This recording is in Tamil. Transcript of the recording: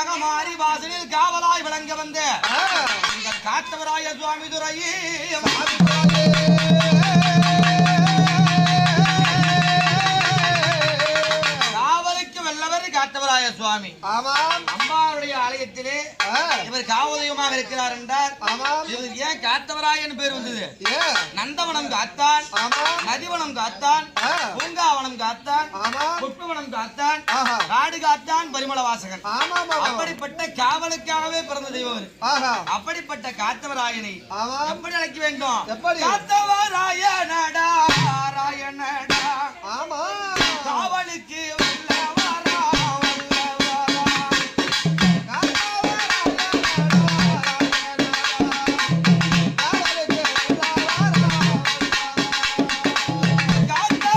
மகமாரி வாசலில் காவலாய் விளங்க வந்த உங்கள் காத்தவராய சுவாமி துறையே காவலுக்கு வல்லவர் காத்தவராய சுவாமி. ஆமாம். அம்பாவுடைய ஆலயத்திலே இவர் காவதயமாக இருக்கிறார் என்றார். இவர் ஏன் காத்தவராயன் பேர் வந்தது? நந்தவனம் காத்தான் நதிவனம் காத்தான் பூங்கா காத்தான் புஷ்பவனம் காடு காத்தான் பரிமள வாசகன். அப்படிப்பட்ட காவலுக்காகவே பிறந்த தெய்வம் அப்படிப்பட்ட காத்தவராயனை எப்படி அழைக்க வேண்டும்? காத்தவராயனடா. ராயனடா